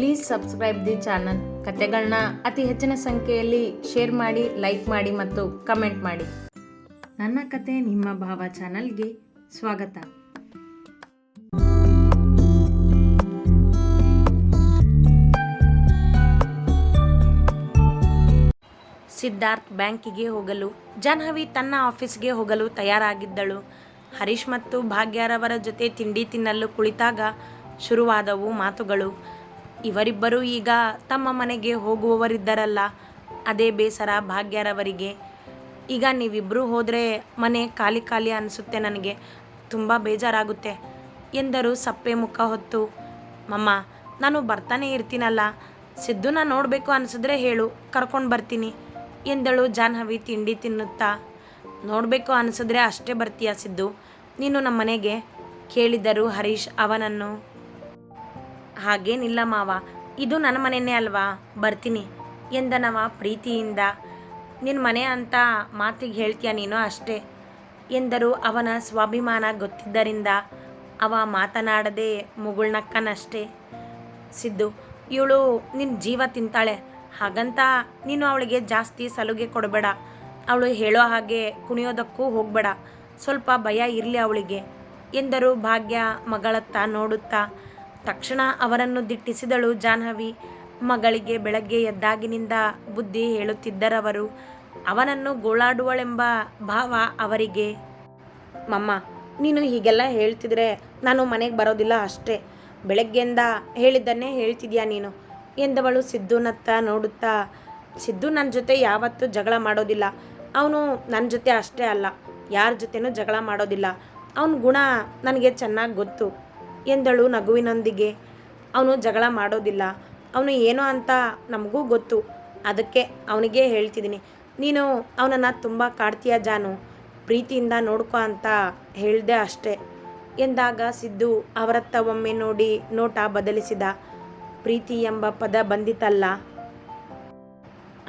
Please subscribe the channel ಕತೆಗಳನ್ನ ಅತಿ ಹೆಚ್ಚಿನ ಸಂಖ್ಯೆಯಲ್ಲಿ ಶೇರ್ ಮಾಡಿ ಲೈಕ್ ಮಾಡಿ ಮತ್ತು ಕಮೆಂಟ್ ಮಾಡಿ. ನನ್ನ ಕತೆ ನಿಮ್ಮ ಭಾವ ಚಾನಲ್ಗೆ ಸ್ವಾಗತ. ಸಿದ್ಧಾರ್ಥ್ ಬ್ಯಾಂಕಿಗೆ ಹೋಗಲು, ಜಾಹ್ನವಿ ತನ್ನ ಆಫೀಸ್ಗೆ ಹೋಗಲು ತಯಾರಾಗಿದ್ದಳು. ಹರೀಶ್ ಮತ್ತು ಭಾಗ್ಯರವರ ಜೊತೆ ತಿಂಡಿ ತಿನ್ನಲು ಕುಳಿತಾಗ ಶುರುವಾದವು ಮಾತುಗಳು. ಇವರಿಬ್ಬರು ಈಗ ತಮ್ಮ ಮನೆಗೆ ಹೋಗುವವರಿದ್ದರಲ್ಲ. ಅದೇ ಬೇಸರ ಭಾಗ್ಯರವರಿಗೆ. ಈಗ ನೀವಿಬ್ಬರೂ ಹೋದರೆ ಮನೆ ಖಾಲಿ ಖಾಲಿ ಅನಿಸುತ್ತೆ ನನಗೆ. ತುಂಬ ಬೇಜಾರಾಗುತ್ತೆ. ಎಂದರು ಸಪ್ಪೆ ಮುಖ ಹೊತ್ತು. ಮಮ್ಮ, ನಾನು ಬರ್ತಾನೆ ಇರ್ತೀನಲ್ಲ. ಸಿದ್ದುನ ನೋಡಬೇಕು ಅನಿಸಿದ್ರೆ ಹೇಳು, ಕರ್ಕೊಂಡು ಬರ್ತೀನಿ ಎಂದಳು ಜಾಹ್ನವಿ ತಿಂಡಿ ತಿನ್ನುತ್ತಾ. ನೋಡಬೇಕು ಅನಿಸಿದ್ರೆ ಅಷ್ಟೇ ಬರ್ತೀಯ ಸಿದ್ದು? ನೀನು ನಮ್ಮ ಮನೆಗೆ ಕೇಳಿದರು ಹರೀಶ್ ಅವನನ್ನು. ಹಾಗೇನಿಲ್ಲ ಮಾವ, ಇದು ನನ್ನ ಮನೆಯೇ ಅಲ್ವಾ? ಬರ್ತೀನಿ, ಎಂದನವ ಪ್ರೀತಿಯಿಂದ. ನಿನ್ನ ಮನೆ ಅಂತ ಮಾತಿಗೆ ಹೇಳ್ತೀಯ ನೀನು ಅಷ್ಟೇ, ಎಂದರು ಅವನ ಸ್ವಾಭಿಮಾನ ಗೊತ್ತಿದ್ದರಿಂದ ಅವ ಮಾತನಾಡದೆ ಮುಗುಳ್ನಕ್ಕನಷ್ಟೇ. ಸಿದ್ದು, ಇವಳು ನಿನ್ನ ಜೀವ ತಿಂತಾಳೆ, ಹಾಗಂತ ನೀನು ಅವಳಿಗೆ ಜಾಸ್ತಿ ಸಲುಗೆ ಕೊಡಬೇಡ. ಅವಳು ಹೇಳೋ ಹಾಗೆ ಕುಣಿಯೋದಕ್ಕೂ ಹೋಗಬೇಡ, ಸ್ವಲ್ಪ ಭಯ ಇರಲಿ ಅವಳಿಗೆ, ಎಂದರು ಭಾಗ್ಯ ಮಗಳತ್ತ ನೋಡುತ್ತಾ. ತಕ್ಷಣ ಅವರನ್ನು ದಿಟ್ಟಿಸಿದಳು ಜಾಹ್ನವಿ. ಮಗಳಿಗೆ ಬೆಳಗ್ಗೆ ಎದ್ದಾಗಿನಿಂದ ಬುದ್ಧಿ ಹೇಳುತ್ತಿದ್ದರವರು, ಅವನನ್ನು ಗೋಳಾಡುವಳೆಂಬ ಭಾವ ಅವರಿಗೆ. ಮಮ್ಮ, ನೀನು ಹೀಗೆಲ್ಲ ಹೇಳ್ತಿದ್ರೆ ನಾನು ಮನೆಗೆ ಬರೋದಿಲ್ಲ ಅಷ್ಟೇ. ಬೆಳಗ್ಗೆಯಿಂದ ಹೇಳಿದ್ದನ್ನೇ ಹೇಳ್ತಿದ್ಯಾ ನೀನು? ಎಂದವಳು ಸಿದ್ದುನತ್ತ ನೋಡುತ್ತಾ, ಸಿದ್ದು ನನ್ನ ಜೊತೆ ಯಾವತ್ತೂ ಜಗಳ ಮಾಡೋದಿಲ್ಲ. ಅವನು ನನ್ನ ಜೊತೆ ಅಷ್ಟೇ ಅಲ್ಲ. ಯಾರ ಜೊತೆನೂ ಜಗಳ ಮಾಡೋದಿಲ್ಲ. ಅವನ ಗುಣ ನನಗೆ ಚೆನ್ನಾಗಿ ಗೊತ್ತು. ಎಂದಳು ನಗುವಿನೊಂದಿಗೆ. ಅವನು ಜಗಳ ಮಾಡೋದಿಲ್ಲ. ಅವನು ಏನೋ ಅಂತ ನಮಗೂ ಗೊತ್ತು. ಅದಕ್ಕೆ ಅವನಿಗೆ ಹೇಳ್ತಿದ್ದೀನಿ, ನೀನು ಅವನನ್ನು ತುಂಬ ಕಾಡ್ತೀಯ ಜಾನು. ಪ್ರೀತಿಯಿಂದ ನೋಡ್ಕೊ ಅಂತ ಹೇಳಿದೆ ಅಷ್ಟೇ ಎಂದಾಗ ಸಿದ್ದು ಅವರತ್ತ ಒಮ್ಮೆ ನೋಡಿ ನೋಟ ಬದಲಿಸಿದ. ಪ್ರೀತಿ ಎಂಬ ಪದ ಬಂದಿತಲ್ಲ.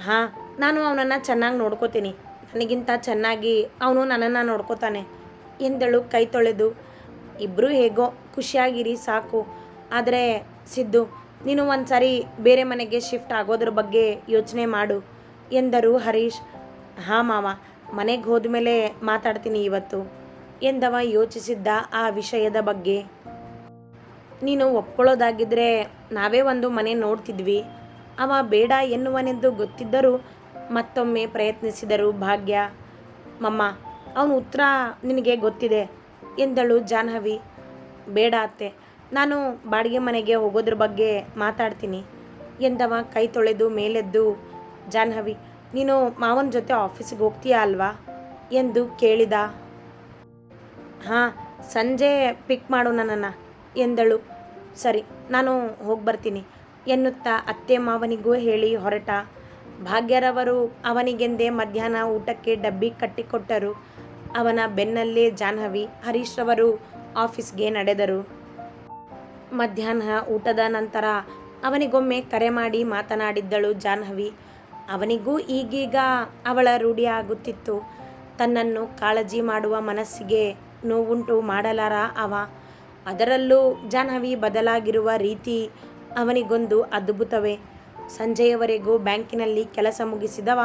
ಹಾಂ, ನಾನು ಅವನನ್ನು ಚೆನ್ನಾಗಿ ನೋಡ್ಕೋತೀನಿ. ನನಗಿಂತ ಚೆನ್ನಾಗಿ ಅವನು ನನ್ನನ್ನು ನೋಡ್ಕೋತಾನೆ ಎಂದಳು ಕೈ ತೊಳೆದು. ಇಬ್ಬರೂ ಹೇಗೋ ಖುಷಿಯಾಗಿರಿ, ಸಾಕು. ಆದರೆ ಸಿದ್ದು, ನೀನು ಒಂದು ಬೇರೆ ಮನೆಗೆ ಶಿಫ್ಟ್ ಆಗೋದ್ರ ಬಗ್ಗೆ ಯೋಚನೆ ಮಾಡು, ಎಂದರು ಹರೀಶ್. ಹಾಂ ಮಾವ, ಮನೆಗೆ ಹೋದ್ಮೇಲೆ ಮಾತಾಡ್ತೀನಿ ಇವತ್ತು, ಎಂದವ ಯೋಚಿಸಿದ್ದ ಆ ವಿಷಯದ ಬಗ್ಗೆ. ನೀನು ಒಪ್ಕೊಳ್ಳೋದಾಗಿದ್ದರೆ ನಾವೇ ಒಂದು ಮನೆ ನೋಡ್ತಿದ್ವಿ. ಅವ ಬೇಡ ಎನ್ನುವನೆಂದು ಗೊತ್ತಿದ್ದರೂ ಮತ್ತೊಮ್ಮೆ ಪ್ರಯತ್ನಿಸಿದರು ಭಾಗ್ಯ. ಮಮ್ಮ, ಅವನ ಉತ್ತರ ನಿನಗೆ ಗೊತ್ತಿದೆ. ಎಂದಳು ಜಾಹ್ನವಿ. ಬೇಡ ಅತ್ತೆ, ನಾನು ಬಾಡಿಗೆ ಮನೆಗೆ ಹೋಗೋದ್ರ ಬಗ್ಗೆ ಮಾತಾಡ್ತೀನಿ ಎಂದವ ಕೈ ತೊಳೆದು ಮೇಲೆದ್ದು ಜಾಹ್ನವಿ. ನೀನು ಮಾವನ ಜೊತೆ ಆಫೀಸಿಗೆ ಹೋಗ್ತೀಯಾ ಅಲ್ವಾ ಎಂದು ಕೇಳಿದ. ಹಾಂ, ಸಂಜೆ ಪಿಕ್ ಮಾಡು ನನ್ನನ್ನು ಎಂದಳು. ಸರಿ, ನಾನು ಹೋಗಿ ಬರ್ತೀನಿ ಎನ್ನುತ್ತಾ ಅತ್ತೆ ಮಾವನಿಗೂ ಹೇಳಿ ಹೊರಟ. ಭಾಗ್ಯರವರು ಅವನಿಗೆಂದೇ ಮಧ್ಯಾಹ್ನ ಊಟಕ್ಕೆ ಡಬ್ಬಿ ಕಟ್ಟಿಕೊಟ್ಟರು. ಅವನ ಬೆನ್ನಲ್ಲೇ ಜಾಹ್ನವಿ ಹರೀಶ್ ರವರು ಆಫೀಸ್ಗೆ ನಡೆದರು. ಮಧ್ಯಾಹ್ನ ಊಟದ ನಂತರ ಅವನಿಗೊಮ್ಮೆ ಕರೆ ಮಾಡಿ ಮಾತನಾಡಿದ್ದಳು ಜಾಹ್ನವಿ. ಅವನಿಗೂ ಈಗೀಗ ಅವಳ ರೂಢಿಯಾಗುತ್ತಿತ್ತು ತನ್ನನ್ನು ಕಾಳಜಿ ಮಾಡುವ ಮನಸ್ಸಿಗೆ ನೋವುಂಟು ಮಾಡಲಾರ ಅವ. ಅದರಲ್ಲೂ ಜಾಹ್ನವಿ ಬದಲಾಗಿರುವ ರೀತಿ ಅವನಿಗೊಂದು ಅದ್ಭುತವೇ. ಸಂಜೆಯವರೆಗೂ ಬ್ಯಾಂಕಿನಲ್ಲಿ ಕೆಲಸ ಮುಗಿಸಿದವ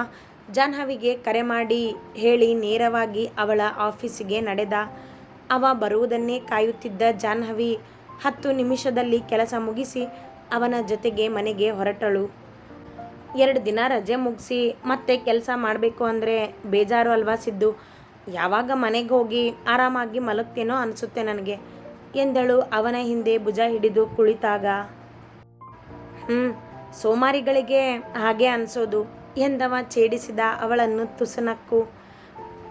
ಜಾಹ್ನವಿಗೆ ಕರೆ ಮಾಡಿ ಹೇಳಿ ನೇರವಾಗಿ ಅವಳ ಆಫೀಸಿಗೆ ನಡೆದ ಅವ ಬರುವುದನ್ನೇ ಕಾಯುತ್ತಿದ್ದ ಜಾಹ್ನವಿ ಹತ್ತು ನಿಮಿಷದಲ್ಲಿ ಕೆಲಸ ಮುಗಿಸಿ ಅವನ ಜೊತೆಗೆ ಮನೆಗೆ ಹೊರಟಳು. ಎರಡು ದಿನ ರಜೆ ಮುಗಿಸಿ ಮತ್ತೆ ಕೆಲಸ ಮಾಡಬೇಕು ಅಂದರೆ ಬೇಜಾರು ಅಲ್ವಾ ಸಿದ್ದು? ಯಾವಾಗ ಮನೆಗೆ ಹೋಗಿ ಆರಾಮಾಗಿ ಮಲಗ್ತೇನೋ ಅನಿಸುತ್ತೆ ನನಗೆ, ಎಂದಳು ಅವನ ಹಿಂದೆ ಭುಜ ಹಿಡಿದು ಕುಳಿತಾಗ. ಹ್ಞೂ ಸೋಮಾರಿಗಳಿಗೆ ಹಾಗೆ ಅನಿಸೋದು. ಎಂದವ ಛೇಡಿಸಿದ ಅವಳನ್ನು ತುಸನಕ್ಕು.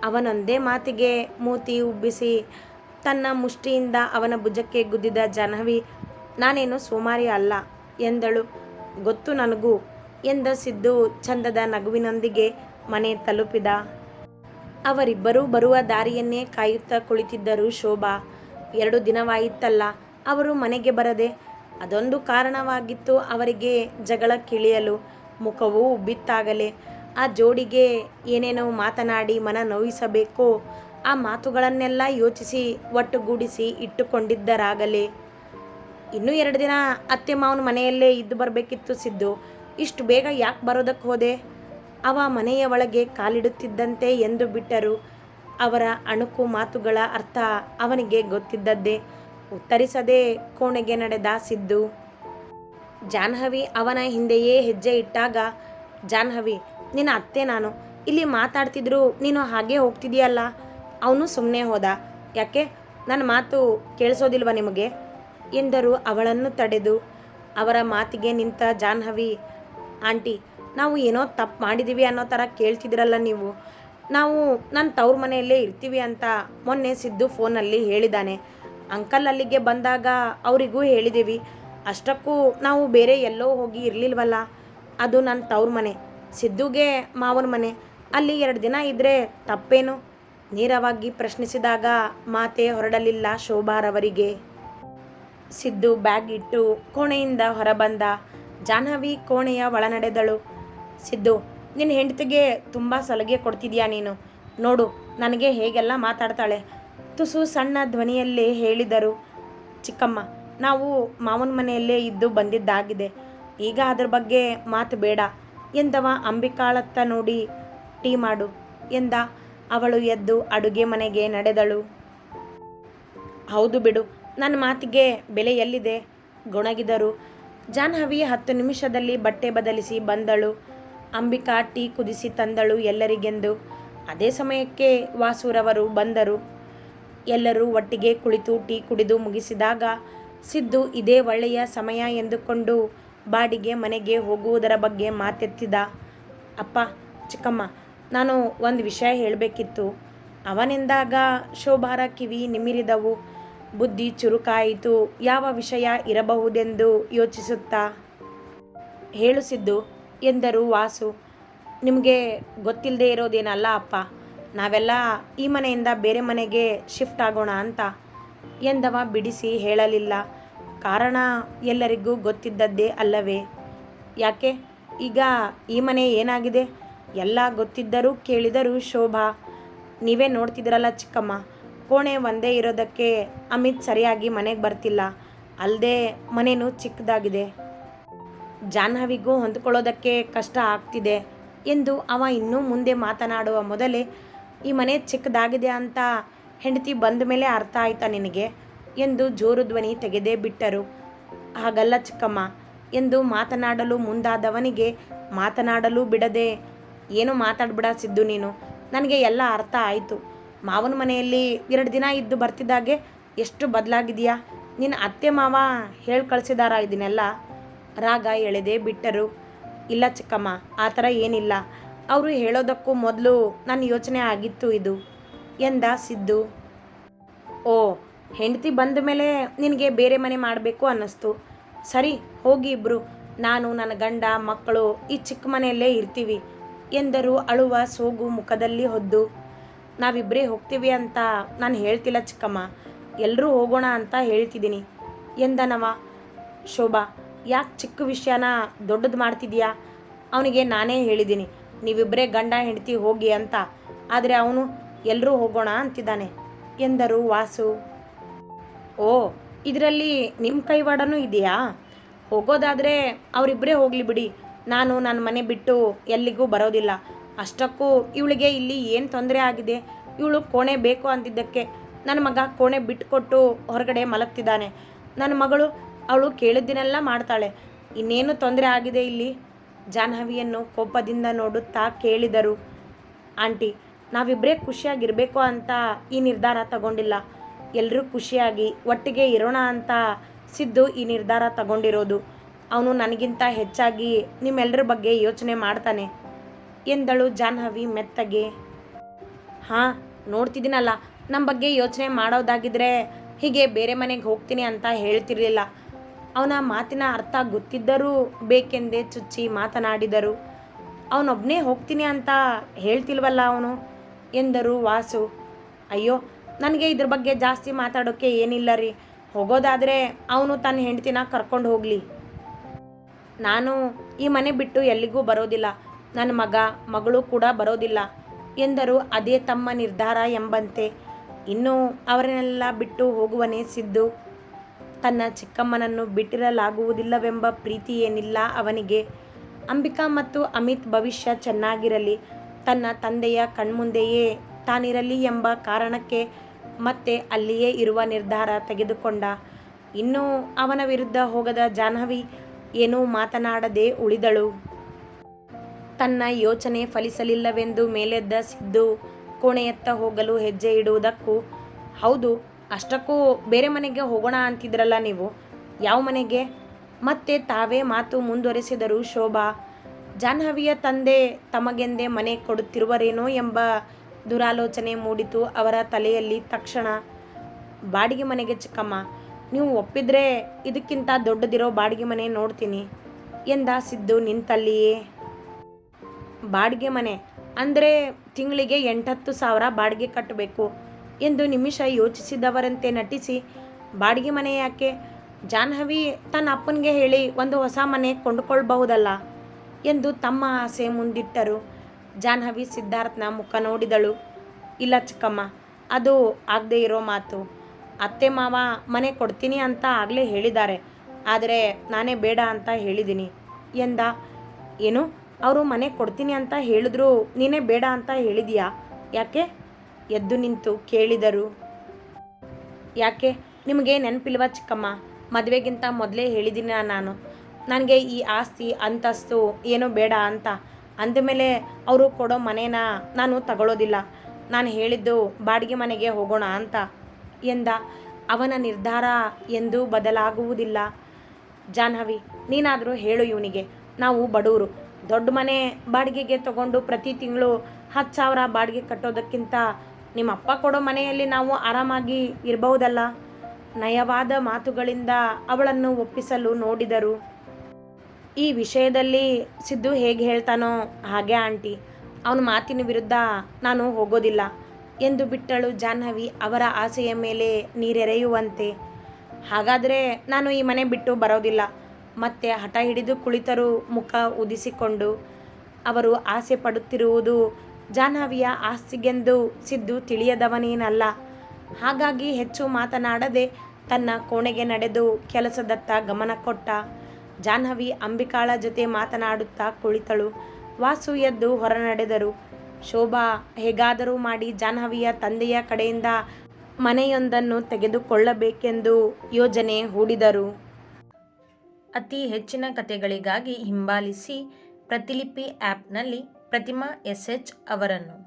ಅವನೊಂದೇ ಮಾತಿಗೆ ಮೂತಿ ಉಬ್ಬಿಸಿ ತನ್ನ ಮುಷ್ಟಿಯಿಂದ ಅವನ ಭುಜಕ್ಕೆ ಗುದ್ದಿದ ಜಾಹ್ನವಿ, ನಾನೇನು ಸೋಮಾರಿ ಅಲ್ಲ ಎಂದಳು. ಗೊತ್ತು ನನಗೂ ಎಂದ ಸಿದ್ದು ಚಂದದ ನಗುವಿನೊಂದಿಗೆ ಮನೆ ತಲುಪಿದ. ಅವರಿಬ್ಬರೂ ಬರುವ ದಾರಿಯನ್ನೇ ಕಾಯುತ್ತಾ ಕುಳಿತಿದ್ದರು ಶೋಭಾ. ಎರಡು ದಿನವಾಯಿತಲ್ಲ, ಅವರು ಮನೆಗೆ ಬರದೆ. ಅದೊಂದು ಕಾರಣವಾಗಿತ್ತು ಅವರಿಗೆ ಜಗಳ ಕಿಳಿಯಲು. ಮುಖವೂ ಉಬ್ಬಿತ್ತಾಗಲೇ ಆ ಜೋಡಿಗೆ ಏನೇನೋ ಮಾತನಾಡಿ ಮನ ನೋಯಿಸಬೇಕೋ, ಆ ಮಾತುಗಳನ್ನೆಲ್ಲ ಯೋಚಿಸಿ ಒಟ್ಟುಗೂಡಿಸಿ ಇಟ್ಟುಕೊಂಡಿದ್ದರಾಗಲೇ. ಇನ್ನೂ ಎರಡು ದಿನ ಅತ್ತೆ ಮಾವನ ಮನೆಯಲ್ಲೇ ಇದ್ದು ಬರಬೇಕಿತ್ತು ಸಿದ್ದು. ಇಷ್ಟು ಬೇಗ ಯಾಕೆ ಬರೋದಕ್ಕೆ ಹೋದೆ? ಅವ ಮನೆಯ ಒಳಗೆ ಕಾಲಿಡುತ್ತಿದ್ದಂತೆ ಎಂದು ಬಿಟ್ಟರು. ಅವರ ಅಣುಕು ಮಾತುಗಳ ಅರ್ಥ ಅವನಿಗೆ ಗೊತ್ತಿದ್ದದ್ದೇ. ಉತ್ತರಿಸದೆ ಕೋಣೆಗೆ ನಡೆದ ಸಿದ್ದು. ಜಾಹ್ನವಿ ಅವನ ಹಿಂದೆಯೇ ಹೆಜ್ಜೆ ಇಟ್ಟಾಗ, ಜಾಹ್ನವಿ, ನಿನ್ನ ಅತ್ತೆ ನಾನು. ಇಲ್ಲಿ ಮಾತಾಡ್ತಿದ್ರು, ನೀನು ಹಾಗೆ ಹೋಗ್ತಿದೆಯಲ್ಲ? ಅವನು ಸುಮ್ಮನೆ ಹೋದ. ಯಾಕೆ? ನನ್ನ ಮಾತು ಕೇಳಿಸೋದಿಲ್ವ ನಿಮಗೆ? ಎಂದರು ಅವಳನ್ನು ತಡೆದು. ಅವರ ಮಾತಿಗೆ ನಿಂತ ಜಾಹ್ನವಿ, ಆಂಟಿ, ನಾವು ಏನೋ ತಪ್ಪು ಮಾಡಿದ್ದೀವಿ ಅನ್ನೋ ಥರ ಕೇಳ್ತಿದ್ದೀರಲ್ಲ ನೀವು. ನಾವು ನನ್ನ ತವ್ರ ಮನೆಯಲ್ಲೇ ಇರ್ತೀವಿ ಅಂತ ಮೊನ್ನೆ ಸಿದ್ದು ಫೋನಲ್ಲಿ ಹೇಳಿದ್ದಾನೆ ಅಂಕಲ್ ಅಲ್ಲಿಗೆ ಬಂದಾಗ ಅವರಿಗೂ ಹೇಳಿದ್ದೀವಿ ಅಷ್ಟಕ್ಕೂ ನಾವು ಬೇರೆ ಎಲ್ಲೋ ಹೋಗಿ ಇರಲಿಲ್ವಲ್ಲ? ಅದು ನನ್ನ ತವ್ರ ಮನೆ, ಸಿದ್ದುಗೆ ಮಾವನ ಮನೆ. ಅಲ್ಲಿ ಎರಡು ದಿನ ಇದ್ದರೆ ತಪ್ಪೇನು? ನೇರವಾಗಿ ಪ್ರಶ್ನಿಸಿದಾಗ ಮಾತೆ ಹೊರಡಲಿಲ್ಲ ಶೋಭಾರವರಿಗೆ. ಸಿದ್ದು ಬ್ಯಾಗ್ ಇಟ್ಟು ಕೋಣೆಯಿಂದ ಹೊರಬಂದ. ಜಾಹ್ನವಿ ಕೋಣೆಯ ಒಳನಡೆದಳು. ಸಿದ್ದು ನಿನ್ನ ಹೆಂಡತಿಗೆ ತುಂಬ ಸಲಗೆ ಕೊಡ್ತಿದ್ಯಾ ನೀನು? ನೋಡು, ನನಗೆ ಹೇಗೆಲ್ಲ ಮಾತಾಡ್ತಾಳೆ? ತುಸು ಸಣ್ಣ ಧ್ವನಿಯಲ್ಲೇ ಹೇಳಿದರು ಚಿಕ್ಕಮ್ಮ. ನಾವು ಮಾವನ ಮನೆಯಲ್ಲೇ ಇದ್ದು ಬಂದಿದ್ದಾಗಿದೆ. ಈಗ ಅದರ ಬಗ್ಗೆ ಮಾತು ಬೇಡ. ಎಂದವ ಅಂಬಿಕಾಳತ್ತ ನೋಡಿ, ಟೀ ಮಾಡು ಎಂದ ಅವಳು ಎದ್ದು ಅಡುಗೆ ಮನೆಗೆ ನಡೆದಳು. ಹೌದು ಬಿಡು, ನನ್ನ ಮಾತಿಗೆ ಬೆಲೆ ಎಲ್ಲಿದೆ? ಗೊಣಗಿದರು. ಜಾಹ್ನವಿ ಹತ್ತು ನಿಮಿಷದಲ್ಲಿ ಬಟ್ಟೆ ಬದಲಿಸಿ ಬಂದಳು. ಅಂಬಿಕಾ ಟೀ ಕುದಿಸಿ ತಂದಳು ಎಲ್ಲರಿಗೆಂದು. ಅದೇ ಸಮಯಕ್ಕೆ ವಾಸುರವರು ಬಂದರು. ಎಲ್ಲರೂ ಒಟ್ಟಿಗೆ ಕುಳಿತು ಟೀ ಕುಡಿದು ಮುಗಿಸಿದಾಗ ಸಿದ್ದು ಇದೇ ಒಳ್ಳೆಯ ಸಮಯ ಎಂದುಕೊಂಡು ಬಾಡಿಗೆ ಮನೆಗೆ ಹೋಗುವುದರ ಬಗ್ಗೆ ಮಾತೆತ್ತಿದ, ಅಪ್ಪ, ಚಿಕ್ಕಮ್ಮ, ನಾನು ಒಂದು ವಿಷಯ ಹೇಳಬೇಕಿತ್ತು. ಅವನೆಂದಾಗ ಶೋಭಾರ ಕಿವಿ ನಿಮಿರಿದವು. ಬುದ್ಧಿ ಚುರುಕಾಯಿತು. ಯಾವ ವಿಷಯ ಇರಬಹುದೆಂದು ಯೋಚಿಸುತ್ತಾ? ಹೇಳು ಸಿದ್ದು, ಎಂದರು ವಾಸು. ನಿಮಗೆ ಗೊತ್ತಿಲ್ಲದೆ ಇರೋದೇನಲ್ಲ ಅಪ್ಪ, ನಾವೆಲ್ಲ ಈ ಮನೆಯಿಂದ ಬೇರೆ ಮನೆಗೆ ಶಿಫ್ಟ್ ಆಗೋಣ ಅಂತ. ಎಂದವ ಬಿಡಿಸಿ ಹೇಳಲಿಲ್ಲ. ಕಾರಣ ಎಲ್ಲರಿಗೂ ಗೊತ್ತಿದ್ದದ್ದೇ ಅಲ್ಲವೇ? ಯಾಕೆ? ಈಗ ಈ ಮನೆ ಏನಾಗಿದೆ? ಎಲ್ಲ ಗೊತ್ತಿದ್ದರೂ ಕೇಳಿದರೂ ಶೋಭಾ, ನೀವೇ ನೋಡ್ತಿದ್ರಲ್ಲ ಚಿಕ್ಕಮ್ಮ. ಕೋಣೆ ಒಂದೇ ಇರೋದಕ್ಕೆ ಅಮಿತ್ ಸರಿಯಾಗಿ ಮನೆಗೆ ಬರ್ತಿಲ್ಲ. ಅಲ್ಲದೆ ಮನೆಯೂ ಚಿಕ್ಕದಾಗಿದೆ. ಜಾಹ್ನವಿಗೂ ಹೊಂದ್ಕೊಳ್ಳೋದಕ್ಕೆ ಕಷ್ಟ ಆಗ್ತಿದೆ ಎಂದು ಅವ ಇನ್ನೂ ಮುಂದೆ ಮಾತನಾಡುವ ಮೊದಲೇ, ಈ ಮನೆ ಚಿಕ್ಕದಾಗಿದೆ ಅಂತ ಹೆಂಡತಿ ಬಂದ ಮೇಲೆ ಅರ್ಥ ಆಯ್ತಾ ನಿನಗೆ? ಎಂದು ಜೋರು ಧ್ವನಿ ತೆಗೆದೇ ಬಿಟ್ಟರು. ಹಾಗಲ್ಲ ಚಿಕ್ಕಮ್ಮ, ಎಂದು ಮಾತನಾಡಲು ಮುಂದಾದವನಿಗೆ, ಮಾತನಾಡಲು ಬಿಡದೆ, ಏನು ಮಾತಾಡ್ಬಿಡ ಸಿದ್ದು ನೀನು? ನನಗೆ ಎಲ್ಲ ಅರ್ಥ ಆಯಿತು. ಮಾವನ ಮನೆಯಲ್ಲಿ ಎರಡು ದಿನ ಇದ್ದು ಬರ್ತಿದ್ದಾಗೆ ಎಷ್ಟು ಬದಲಾಗಿದೆಯಾ ನಿನ್ನ ಅತ್ತೆ ಮಾವ ಹೇಳಿ ಕಳಿಸಿದಾರ ಇದನ್ನೆಲ್ಲ? ರಾಗ ಎಳೆದೇ ಬಿಟ್ಟರು. ಇಲ್ಲ ಚಿಕ್ಕಮ್ಮ, ಆ ಥರ ಏನಿಲ್ಲ. ಅವರು ಹೇಳೋದಕ್ಕೂ ಮೊದಲು ನನ್ನ ಯೋಚನೆ ಆಗಿತ್ತು ಇದು. ಎಂದ ಸಿದ್ದು. ಓ, ಹೆಂಡತಿ ಬಂದ ಮೇಲೆ ನಿನಗೆ ಬೇರೆ ಮನೆ ಮಾಡಬೇಕು ಅನ್ನಿಸ್ತು. ಸರಿ, ಹೋಗಿ ಇಬ್ಬರು ನಾನು ನನ್ನ ಗಂಡ, ಮಕ್ಕಳು ಈ ಚಿಕ್ಕ ಮನೆಯಲ್ಲೇ ಇರ್ತೀವಿ ಎಂದರು ಅಳುವ ಸೋಗು ಮುಖದಲ್ಲಿ ಹೊದ್ದು. ನಾವಿಬ್ಬರೇ ಹೋಗ್ತೀವಿ ಅಂತ ನಾನು ಹೇಳ್ತಿಲ್ಲ ಚಿಕ್ಕಮ್ಮ. ಎಲ್ಲರೂ ಹೋಗೋಣ ಅಂತ ಹೇಳ್ತಿದ್ದೀನಿ ಎಂದನವ ಶೋಭಾ, ಯಾಕೆ ಚಿಕ್ಕ ವಿಷಯನ ದೊಡ್ಡದು ಮಾಡ್ತಿದ್ಯಾ? ಅವನಿಗೆ ನಾನೇ ಹೇಳಿದ್ದೀನಿ. ನೀವಿಬ್ಬರೇ ಗಂಡ, ಹೆಂಡತಿ ಹೋಗಿ ಅಂತ. ಆದರೆ ಅವನು ಎಲ್ಲರೂ ಹೋಗೋಣ ಅಂತಿದ್ದಾನೆ ಎಂದರು ವಾಸು. ಓ, ಇದರಲ್ಲಿ ನಿಮ್ಮ ಕೈವಾಡನೂ ಇದೆಯಾ? ಹೋಗೋದಾದರೆ ಅವರಿಬ್ಬರೇ ಹೋಗಲಿ ಬಿಡಿ. ನಾನು ನನ್ನ ಮನೆ ಬಿಟ್ಟು ಎಲ್ಲಿಗೂ ಬರೋದಿಲ್ಲ. ಅಷ್ಟಕ್ಕೂ ಇವಳಿಗೆ ಇಲ್ಲಿ ಏನು ತೊಂದರೆ ಆಗಿದೆ? ಇವಳು ಕೋಣೆ ಬೇಕು ಅಂತಿದ್ದಕ್ಕೆ ನನ್ನ ಮಗ ಕೋಣೆ ಬಿಟ್ಟುಕೊಟ್ಟು ಹೊರಗಡೆ ಮಲಗ್ತಿದ್ದಾನೆ. ನನ್ನ ಮಗಳು ಅವಳು ಕೇಳಿದ್ದನ್ನೆಲ್ಲ ಮಾಡ್ತಾಳೆ. ಇನ್ನೇನು ತೊಂದರೆ ಆಗಿದೆ ಇಲ್ಲಿ? ಜಾಹ್ನವಿಯನ್ನು ಕೋಪದಿಂದ ನೋಡುತ್ತಾ ಕೇಳಿದರು. ಆಂಟಿ ನಾವಿಬ್ಬರೇ ಖುಷಿಯಾಗಿರಬೇಕು ಅಂತ ಈ ನಿರ್ಧಾರ ತಗೊಂಡಿಲ್ಲ. ಎಲ್ಲರೂ ಖುಷಿಯಾಗಿ ಒಟ್ಟಿಗೆ ಇರೋಣ ಅಂತ ಸಿದ್ದು ಈ ನಿರ್ಧಾರ ತಗೊಂಡಿರೋದು. ಅವನು ನನಗಿಂತ ಹೆಚ್ಚಾಗಿ ನಿಮ್ಮೆಲ್ಲರ ಬಗ್ಗೆ ಯೋಚನೆ ಮಾಡ್ತಾನೆ ಎಂದಳು ಜಾಹ್ನವಿ ಮೆತ್ತಗೆ. ಹಾಂ, ನೋಡ್ತಿದ್ದೀನಲ್ಲ ನಮ್ಮ ಬಗ್ಗೆ ಯೋಚನೆ ಮಾಡೋದಾಗಿದ್ರೆ ಹೀಗೆ ಬೇರೆ ಮನೆಗೆ ಹೋಗ್ತೀನಿ ಅಂತ ಹೇಳ್ತಿರ್ಲಿಲ್ಲ. ಅವನ ಮಾತಿನ ಅರ್ಥ ಗೊತ್ತಿದ್ದರೂ ಬೇಕೆಂದೇ ಚುಚ್ಚಿ ಮಾತನಾಡಿದರು. ಅವನೊಬ್ಬನೇ ಹೋಗ್ತೀನಿ ಅಂತ ಹೇಳ್ತಿಲ್ವಲ್ಲ ಅವನು? ಎಂದರು ವಾಸು. ಅಯ್ಯೋ, ನನಗೆ ಇದ್ರ ಬಗ್ಗೆ ಜಾಸ್ತಿ ಮಾತಾಡೋಕ್ಕೆ ಏನಿಲ್ಲ ರೀ. ಹೋಗೋದಾದರೆ ಅವನು ತನ್ನ ಹೆಂಡತಿನ ಕರ್ಕೊಂಡು ಹೋಗಲಿ. ನಾನು ಈ ಮನೆ ಬಿಟ್ಟು ಎಲ್ಲಿಗೂ ಬರೋದಿಲ್ಲ. ನನ್ನ ಮಗ, ಮಗಳು ಕೂಡ ಬರೋದಿಲ್ಲ ಎಂದರು ಅದೇ ತಮ್ಮ ನಿರ್ಧಾರ ಎಂಬಂತೆ. ಇನ್ನು ಅವರನ್ನೆಲ್ಲ ಬಿಟ್ಟು ಹೋಗುವನೇ ಸಿದ್ದು. ತನ್ನ ಚಿಕ್ಕಮ್ಮನನ್ನು ಬಿಟ್ಟಿರಲಾಗುವುದಿಲ್ಲವೆಂಬ ಪ್ರೀತಿ ಏನಿಲ್ಲ ಅವನಿಗೆ. ಅಂಬಿಕಾ ಮತ್ತು ಅಮಿತ್ ಭವಿಷ್ಯ ಚೆನ್ನಾಗಿರಲಿ. ತನ್ನ ತಂದೆಯ ಕಣ್ಮುಂದೆಯೇ ತಾನಿರಲಿ ಎಂಬ ಕಾರಣಕ್ಕೆ ಮತ್ತೆ ಅಲ್ಲಿಯೇ ಇರುವ ನಿರ್ಧಾರ ತೆಗೆದುಕೊಂಡ. ಇನ್ನೂ ಅವನ ವಿರುದ್ಧ ಹೋಗದ ಜಾಹ್ನವಿ ಏನೂ ಮಾತನಾಡದೆ ಉಳಿದಳು. ತನ್ನ ಯೋಚನೆ ಫಲಿಸಲಿಲ್ಲವೆಂದು ಮೇಲೆದ್ದ ಸಿದ್ದು ಕೋಣೆಯತ್ತ ಹೋಗಲು ಹೆಜ್ಜೆ ಇಡುವುದಕ್ಕೂ, ಹೌದು, ಅಷ್ಟಕ್ಕೂ ಬೇರೆ ಮನೆಗೆ ಹೋಗೋಣ ಅಂತಿದ್ರಲ್ಲ ನೀವು? ಯಾವ ಮನೆಗೆ? ಮತ್ತೆ ತಾವೇ ಮಾತು ಮುಂದುವರೆಸಿದರು ಶೋಭಾ ಜಾಹ್ನವಿಯ ತಂದೆ ತಮಗೆಂದೇ ಮನೆ ಕೊಡುತ್ತಿರುವರೇನೋ ಎಂಬ ದುರಾಲೋಚನೆ ಮೂಡಿತು ಅವರ ತಲೆಯಲ್ಲಿ ತಕ್ಷಣ. ಬಾಡಿಗೆ ಮನೆಗೆ ಚಿಕ್ಕಮ್ಮ, ನೀವು ಒಪ್ಪಿದ್ರೆ ಇದಕ್ಕಿಂತ ದೊಡ್ಡದಿರೋ ಬಾಡಿಗೆ ಮನೆ ನೋಡ್ತೀನಿ ಎಂದ ಸಿದ್ದು ನಿಂತಲ್ಲಿಯೇ. ಬಾಡಿಗೆ ಮನೆ? ಅಂದರೆ ತಿಂಗಳಿಗೆ ಎಂಟತ್ತು ಸಾವಿರ ಬಾಡಿಗೆ ಕಟ್ಟಬೇಕು ಎಂದು ನಿಮಿಷ ಯೋಚಿಸಿದವರಂತೆ ನಟಿಸಿ, ಬಾಡಿಗೆ ಮನೆ ಯಾಕೆ? ಜಾಹ್ನವಿ ತನ್ನ ಅಪ್ಪನಿಗೆ ಹೇಳಿ ಒಂದು ಹೊಸ ಮನೆ ಕೊಂಡುಕೊಳ್ಬಹುದಲ್ಲ. ಎಂದು ತಮ್ಮ ಆಸೆ ಮುಂದಿಟ್ಟರು. ಜಾಹ್ನವಿ ಸಿದ್ಧಾರ್ಥನ ಮುಖ ನೋಡಿದಳು. ಇಲ್ಲ ಚಿಕ್ಕಮ್ಮ, ಅದು ಆಗದೆ ಇರೋ ಮಾತು. ಅತ್ತೆ ಮಾವ ಮನೆ ಕೊಡ್ತೀನಿ ಅಂತ ಆಗಲೇ ಹೇಳಿದ್ದಾರೆ. ಆದರೆ ನಾನೇ ಬೇಡ ಅಂತ ಹೇಳಿದ್ದೀನಿ ಎಂದ. ಏನು? ಅವರು ಮನೆ ಕೊಡ್ತೀನಿ ಅಂತ ಹೇಳಿದ್ರು ನೀನೇ ಬೇಡ ಅಂತ ಹೇಳಿದೀಯಾ? ಯಾಕೆ? ಎದ್ದು ನಿಂತು ಕೇಳಿದರು. ಯಾಕೆ? ನಿಮಗೆ ನೆನಪಿಲ್ವಾ ಚಿಕ್ಕಮ್ಮ? ಮದುವೆಗಿಂತ ಮೊದಲೇ ಹೇಳಿದ್ದೀನಿ ನಾನು? ನನಗೆ ಈ ಆಸ್ತಿ, ಅಂತಸ್ತು ಏನೂ ಬೇಡ ಅಂತ ಅಂದಮೇಲೆ ಅವರು ಕೊಡೋ ಮನೇನ ನಾನು ತಗೊಳ್ಳೋದಿಲ್ಲ ನಾನು ಹೇಳಿದ್ದು ಬಾಡಿಗೆ ಮನೆಗೆ ಹೋಗೋಣ ಅಂತ ಎಂದ. ಅವನ ನಿರ್ಧಾರ ಎಂದೂ ಬದಲಾಗುವುದಿಲ್ಲ. ಜಾಹ್ನವಿ, ನೀನಾದರೂ ಹೇಳು ಇವನಿಗೆ. ನಾವು ಬಡವರು ದೊಡ್ಡ ಮನೆ ಬಾಡಿಗೆಗೆ ತಗೊಂಡು ಪ್ರತಿ ತಿಂಗಳು ಹತ್ತು ಸಾವಿರ ಬಾಡಿಗೆ ಕಟ್ಟೋದಕ್ಕಿಂತ ನಿಮ್ಮ ಅಪ್ಪ ಕೊಡೋ ಮನೆಯಲ್ಲಿ ನಾವು ಆರಾಮಾಗಿ ಇರಬಹುದಲ್ಲ? ನಯವಾದ ಮಾತುಗಳಿಂದ ಅವಳನ್ನು ಒಪ್ಪಿಸಲು ನೋಡಿದರು. ಈ ವಿಷಯದಲ್ಲಿ ಸಿದ್ದು ಹೇಗೆ ಹೇಳ್ತಾನೋ ಹಾಗೆ ಆಂಟಿ, ಅವನ ಮಾತಿನ ವಿರುದ್ಧ ನಾನು ಹೋಗೋದಿಲ್ಲ ಎಂದು ಬಿಟ್ಟಳು ಜಾಹ್ನವಿ ಅವರ ಆಸೆಯ ಮೇಲೆ ನೀರೆರೆಯುವಂತೆ. ಹಾಗಾದರೆ ನಾನು ಈ ಮನೆ ಬಿಟ್ಟು ಬರೋದಿಲ್ಲ. ಮತ್ತೆ ಹಠ ಹಿಡಿದು ಕುಳಿತರು ಮುಖ ಉದಿಸಿಕೊಂಡು. ಅವರು ಆಸೆ ಪಡುತ್ತಿರುವುದು ಜಾಹ್ನವಿಯ ಆಸ್ತಿಗೆಂದು ಸಿದ್ದು ತಿಳಿಯದವನೇನಲ್ಲ. ಹಾಗಾಗಿ ಹೆಚ್ಚು ಮಾತನಾಡದೆ ತನ್ನ ಕೋಣೆಗೆ ನಡೆದು ಕೆಲಸದತ್ತ ಗಮನ ಕೊಟ್ಟ. ಜಾಹ್ನವಿ ಅಂಬಿಕಾಳ ಜೊತೆ ಮಾತನಾಡುತ್ತಾ ಕುಳಿತಳು. ವಾಸು ಎದ್ದು ಹೊರನಡೆದರು. ಶೋಭಾ ಹೇಗಾದರೂ ಮಾಡಿ ಜಾಹ್ನವಿಯ ತಂದೆಯ ಕಡೆಯಿಂದ ಮನೆಯೊಂದನ್ನು ತೆಗೆದುಕೊಳ್ಳಬೇಕೆಂದು ಯೋಜನೆ ಹೂಡಿದರು. ಅತಿ ಹೆಚ್ಚಿನ ಕಥೆಗಳಿಗಾಗಿ ಹಿಂಬಾಲಿಸಿ ಪ್ರತಿಲಿಪಿ ಆ್ಯಪ್ನಲ್ಲಿ ಪ್ರತಿಮಾ ಎಸ್ ಎಚ್ ಅವರನ್ನು.